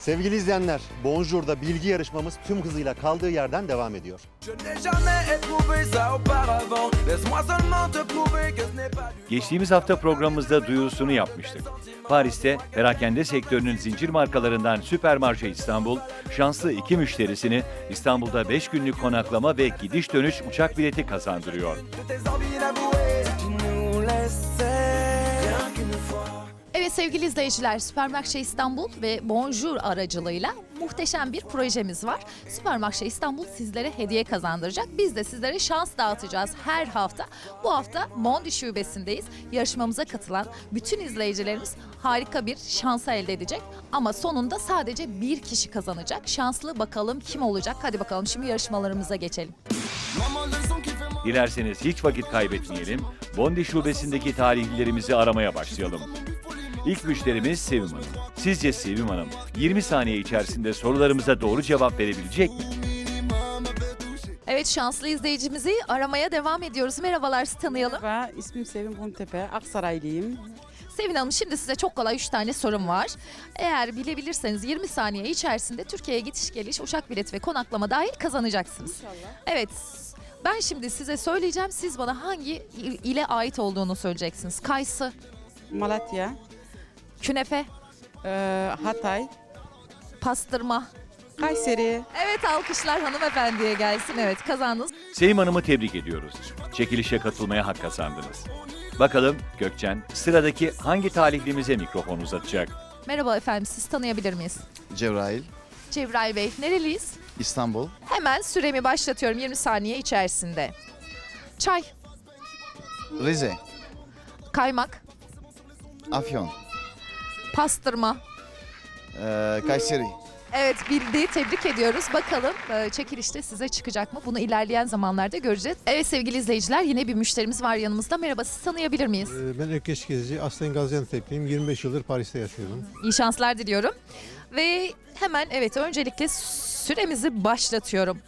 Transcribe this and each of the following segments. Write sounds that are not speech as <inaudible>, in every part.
Sevgili izleyenler, Bonjour'da bilgi yarışmamız tüm hızıyla kaldığı yerden devam ediyor. Geçtiğimiz hafta programımızda duyurusunu yapmıştık. Paris'te perakende sektörünün zincir markalarından Süpermarşe İstanbul, şanslı iki müşterisini İstanbul'da 5 günlük konaklama ve gidiş dönüş uçak bileti kazandırıyor. Sevgili izleyiciler, Süpermarşe İstanbul ve Bonjour aracılığıyla muhteşem bir projemiz var. Süpermarşe İstanbul sizlere hediye kazandıracak. Biz de sizlere şans dağıtacağız her hafta. Bu hafta Mondi şubesindeyiz. Yarışmamıza katılan bütün izleyicilerimiz harika bir şansa elde edecek. Ama sonunda sadece bir kişi kazanacak. Şanslı bakalım kim olacak? Hadi bakalım şimdi yarışmalarımıza geçelim. Dilerseniz hiç vakit kaybetmeyelim, Bondi şubesindeki tarihlilerimizi aramaya başlayalım. İlk müşterimiz Sevim Hanım. Sizce Sevim Hanım 20 saniye içerisinde sorularımıza doğru cevap verebilecek mi? Evet şanslı izleyicimizi aramaya devam ediyoruz. Merhabalar sizi tanıyalım. Merhaba, ismim Sevim Buntepe, Aksaraylıyım. Sevin Hanım şimdi size çok kolay 3 tane sorum var. Eğer bilebilirseniz 20 saniye içerisinde Türkiye'ye gidiş geliş uçak bileti ve konaklama dahil kazanacaksınız. İnşallah. Evet ben şimdi size söyleyeceğim siz bana hangi il- ile ait olduğunu söyleyeceksiniz. Kayısı, Malatya, künefe, e, Hatay, pastırma. Kayseri. Evet alkışlar hanımefendiye gelsin. Evet kazandınız. Sevim Hanım'ı tebrik ediyoruz. Çekilişe katılmaya hak kazandınız. Bakalım Gökçen sıradaki hangi talihlimize mikrofon uzatacak? Merhaba efendim siz tanıyabilir miyiz? Cebrail, Cebrail Bey nereliyiz? İstanbul, Hemen süremi başlatıyorum 20 saniye içerisinde. Çay, Rize, kaymak, Afyon, pastırma, eee, Kayseri. Evet bildi. Tebrik ediyoruz. Bakalım e, çekilişte size çıkacak mı? Bunu ilerleyen zamanlarda göreceğiz. Evet sevgili izleyiciler yine bir müşterimiz var yanımızda. Merhaba sizi tanıyabilir miyiz? Ee, Ben Ökeş Gezici, aslen Gaziantep'liyim. 25 yıldır Paris'te yaşıyorum. İyi şanslar diliyorum. Ve hemen evet öncelikle süremizi başlatıyorum.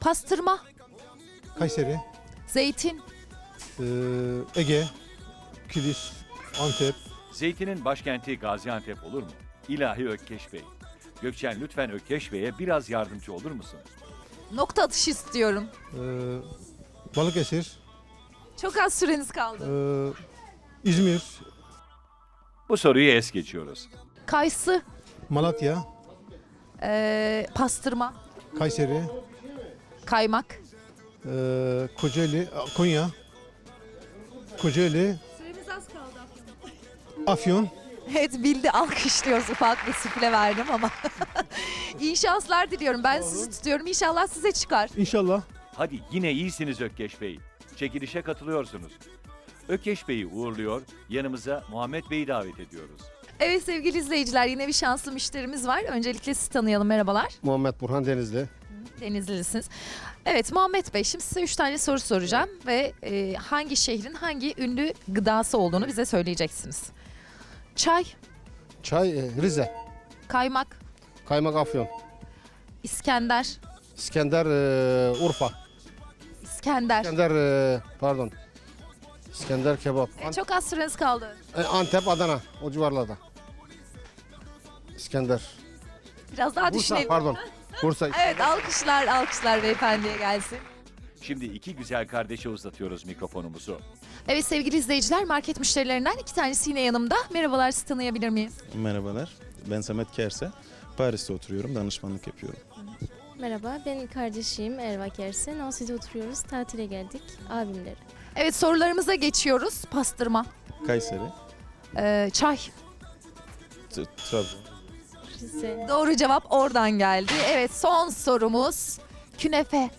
Pastırma, Kayseri, zeytin, ee, Ege, Kilis, Antep. Zeytin'in başkenti Gaziantep olur mu? İlahi Ökkeş Bey. Gökçen lütfen Ökkeş Bey'e biraz yardımcı olur musun? nokta atışı istiyorum. ee, Balıkesir, Çok az süreniz kaldı. ee, İzmir, Bu soruyu es geçiyoruz. Kayısı, Malatya, e, pastırma, Kayseri, kaymak. ee, Kocaeli, Konya, Kocaeli. Afyon. Evet bildi alkışlıyoruz ufak bir sufle verdim ama. <laughs> İyi şanslar diliyorum. Ben sizi tutuyorum. İnşallah size çıkar. İnşallah. Hadi yine iyisiniz Ökkeş Bey. Çekilişe katılıyorsunuz. Ökkeş Bey'i uğurluyor, yanımıza Muhammed Bey'i davet ediyoruz. Evet sevgili izleyiciler yine bir şanslı müşterimiz var. Öncelikle sizi tanıyalım. Merhabalar. Muhammed Burhan Denizli. Denizlilisiniz. Evet Muhammed Bey şimdi size üç tane soru soracağım ve e, hangi şehrin hangi ünlü gıdası olduğunu bize söyleyeceksiniz. Çay, Çay e, Rize. kaymak, Kaymak Afyon. İskender, İskender e, Urfa. İskender. İskender e, pardon. İskender kebap. Evet, çok az süreniz kaldı. E, Antep Adana o civarlarda. İskender. Biraz daha Bursa düşünelim. pardon. Bursa. <laughs> Evet alkışlar alkışlar beyefendiye gelsin. Şimdi iki güzel kardeşe uzatıyoruz mikrofonumuzu. Evet sevgili izleyiciler market müşterilerinden iki tanesi yine yanımda. Merhabalar sizi tanıyabilir miyiz? Merhabalar, ben Samet Kerse. Paris'te oturuyorum, danışmanlık yapıyorum. Merhaba, ben kardeşim Erva Kerse. Nasi'de oturuyoruz, tatile geldik abimlere. Evet sorularımıza geçiyoruz. Pastırma, Kayseri, ee, çay. T- Trabzon. Rize, Doğru cevap oradan geldi. Evet son sorumuz künefe.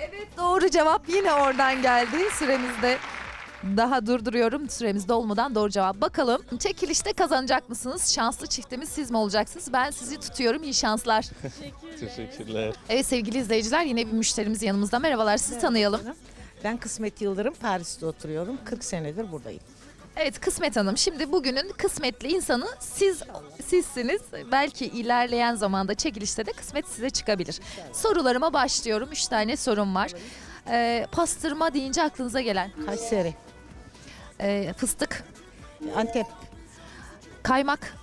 Evet doğru cevap yine oradan geldi. Süremizde daha durduruyorum. Süremiz dolmadan doğru cevap. Bakalım çekilişte kazanacak mısınız? Şanslı çiftimiz siz mi olacaksınız? Ben sizi tutuyorum. İyi şanslar. Teşekkürler. Evet sevgili izleyiciler yine bir müşterimiz yanımızda. Merhabalar sizi tanıyalım. Ben Kısmet Yıldırım, Paris'te oturuyorum. 40 senedir buradayım. Evet Kısmet Hanım şimdi bugünün kısmetli insanı siz sizsiniz. Belki ilerleyen zamanda çekilişte de kısmet size çıkabilir. Sorularıma başlıyorum. Üç tane sorum var. Ee, pastırma deyince aklınıza gelen Kayseri, ee, fıstık, Antep, Kaymak.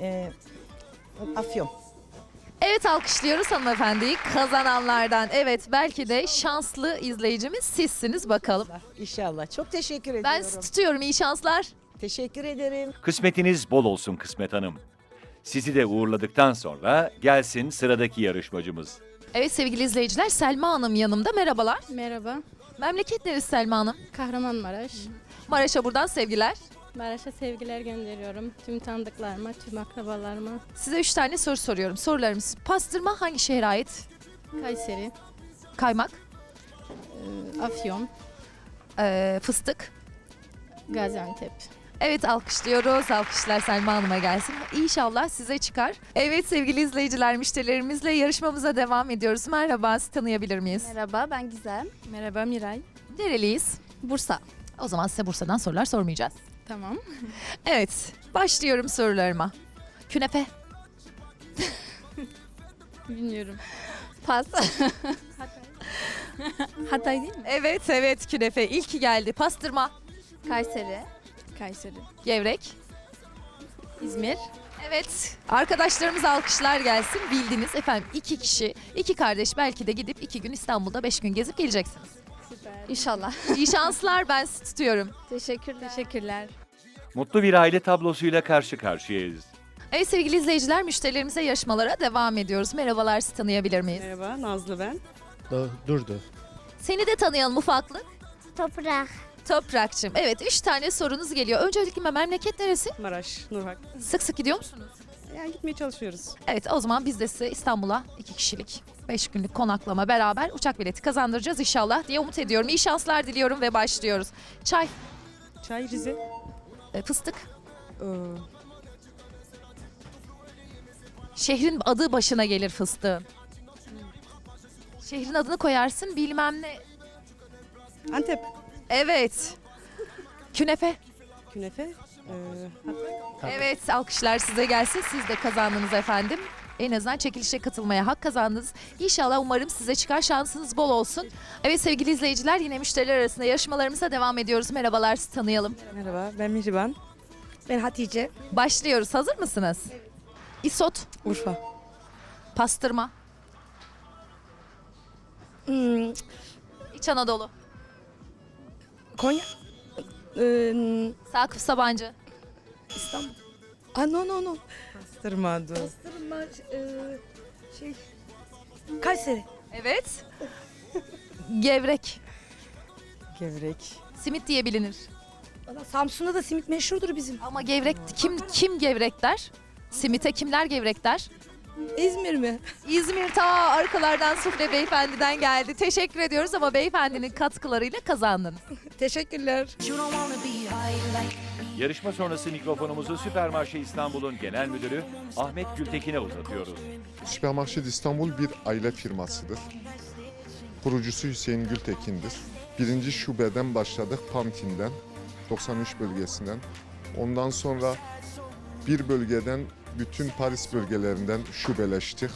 Ee, afyon. Evet alkışlıyoruz hanımefendiyi kazananlardan. Evet belki de şanslı izleyicimiz sizsiniz bakalım. İnşallah. Çok teşekkür Ben ediyorum. sizi tutuyorum iyi şanslar. Teşekkür ederim. Kısmetiniz bol olsun Kısmet Hanım. Sizi de uğurladıktan sonra gelsin sıradaki yarışmacımız. Evet sevgili izleyiciler Selma Hanım yanımda merhabalar. Merhaba. Memleket neresi Selma Hanım? Kahramanmaraş. Maraş'a buradan sevgiler. Maraş'a sevgiler gönderiyorum. Tüm tanıdıklarıma, tüm akrabalarıma. Size üç tane soru soruyorum. Sorularımız pastırma hangi şehre ait? Kayseri, Kaymak, e, Afyon, ee, fıstık. Gaziantep. Evet alkışlıyoruz. Alkışlar Selma Hanım'a gelsin. İnşallah size çıkar. Evet sevgili izleyiciler müşterilerimizle yarışmamıza devam ediyoruz. Merhaba sizi tanıyabilir miyiz? Merhaba ben Gizem. Merhaba Miray. Nereliyiz? Bursa. O zaman size Bursa'dan sorular sormayacağız. Tamam. <laughs> Evet başlıyorum sorularıma. Künefe, <laughs> Bilmiyorum. Pas. <laughs> Hatay. Değil mi? Evet evet künefe ilki geldi. Pastırma, Kayseri. Kayseri. gevrek. İzmir. Evet arkadaşlarımız alkışlar gelsin. Bildiniz efendim iki kişi, iki kardeş belki de gidip iki gün İstanbul'da beş gün gezip geleceksiniz. Süper. İnşallah. İyi şanslar ben sizi tutuyorum. Teşekkürler. Teşekkürler. Mutlu bir aile tablosuyla karşı karşıyayız. Evet sevgili izleyiciler müşterilerimize yarışmalara devam ediyoruz. Merhabalar sizi tanıyabilir miyiz? Merhaba Nazlı ben. Da, durdu. Seni de tanıyalım ufaklık. Toprak. Toprakçım. Evet üç tane sorunuz geliyor. Öncelikle memleket neresi? Maraş, Nurhak. Sık sık gidiyor musunuz? Yani gitmeye çalışıyoruz. Evet o zaman biz de size İstanbul'a iki kişilik, beş günlük konaklama beraber uçak bileti kazandıracağız inşallah diye umut ediyorum. İyi şanslar diliyorum ve başlıyoruz. Çay, Çay Rize. e, fıstık. Ee, Şehrin adı başına gelir fıstığın. Şehrin adını koyarsın bilmem ne. Antep. Evet. Künefe. Künefe. Ee, Evet alkışlar size gelsin. Siz de kazandınız efendim. En azından çekilişe katılmaya hak kazandınız. İnşallah umarım size çıkar şansınız bol olsun. Evet sevgili izleyiciler yine müşteriler arasında yarışmalarımıza devam ediyoruz. Merhabalar sizi tanıyalım. merhaba ben Mihriban. Ben Hatice. Başlıyoruz. Hazır mısınız? İsot, Urfa. pastırma, Hmm, İç Anadolu, Konya. Ee, Sakıp Sabancı, İstanbul. Aa, no no no. Pastırma dur. Pastırma şey Kayseri. Evet. Gevrek, Gevrek. simit diye bilinir. Samsun'da da simit meşhurdur bizim. Ama gevrek kim kim gevrek der? Simite kimler gevrek der? İzmir mi? İzmir ta arkalardan Sufle beyefendiden geldi. Teşekkür ediyoruz ama beyefendinin katkılarıyla kazandınız. Teşekkürler. Yarışma sonrası mikrofonumuzu Süpermarşe İstanbul'un genel müdürü Ahmet Gültekin'e uzatıyoruz. Süpermarket İstanbul bir aile firmasıdır. Kurucusu Hüseyin Gültekin'dir. Birinci şubeden başladık Pamkin'den, 93 bölgesinden. Ondan sonra bir bölgeden bütün Paris bölgelerinden şubeleştik.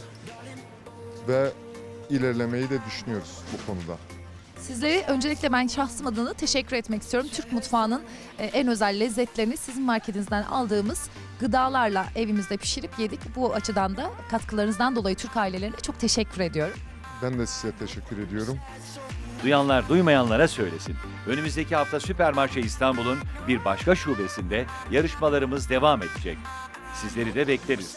Ve ilerlemeyi de düşünüyoruz bu konuda. Sizlere öncelikle ben şahsım adına teşekkür etmek istiyorum. Türk mutfağının e, en özel lezzetlerini sizin marketinizden aldığımız gıdalarla evimizde pişirip yedik. Bu açıdan da katkılarınızdan dolayı Türk ailelerine çok teşekkür ediyorum. Ben de size teşekkür ediyorum. Duyanlar duymayanlara söylesin. Önümüzdeki hafta Süpermarşe İstanbul'un bir başka şubesinde yarışmalarımız devam edecek. Sizleri de bekleriz.